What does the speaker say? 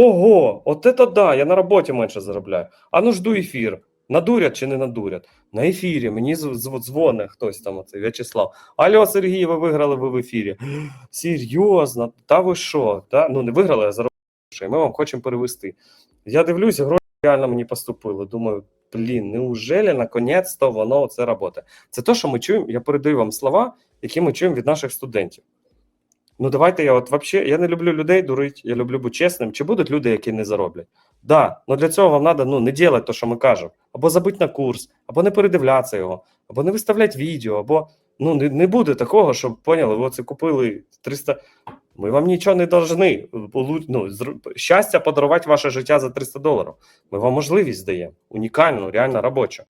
Ого, от це да, я на роботі менше заробляю. А ну жду ефір. Надурять чи не надурять? На ефірі мені дз- дз- дзвоне хтось там, оцей В'ячеслав. Алло, Сергій, ви виграли ви в ефірі. Серйозно, та ви що? Та? Ну не виграли, а грошей. Ми вам хочемо перевести. Я дивлюся, гроші реально мені поступили. Думаю, блін, неужели наконець-то воно це працює? Це те, що ми чуємо. Я передаю вам слова, які ми чуємо від наших студентів. Ну, давайте я от вообще, я не люблю людей дурить, я люблю бути чесним. Чи будуть люди, які не зароблять? Да, але для цього вам треба ну, не робити те, що ми кажемо, або забити на курс, або не передивлятися його, або не виставляти відео, або ну не, не буде такого, щоб поняли, ви оце купили 300. Ми вам нічого не должны. Ну, щастя подарувати ваше життя за 300 доларів. Ми вам можливість даємо. Унікальну, реально робочу.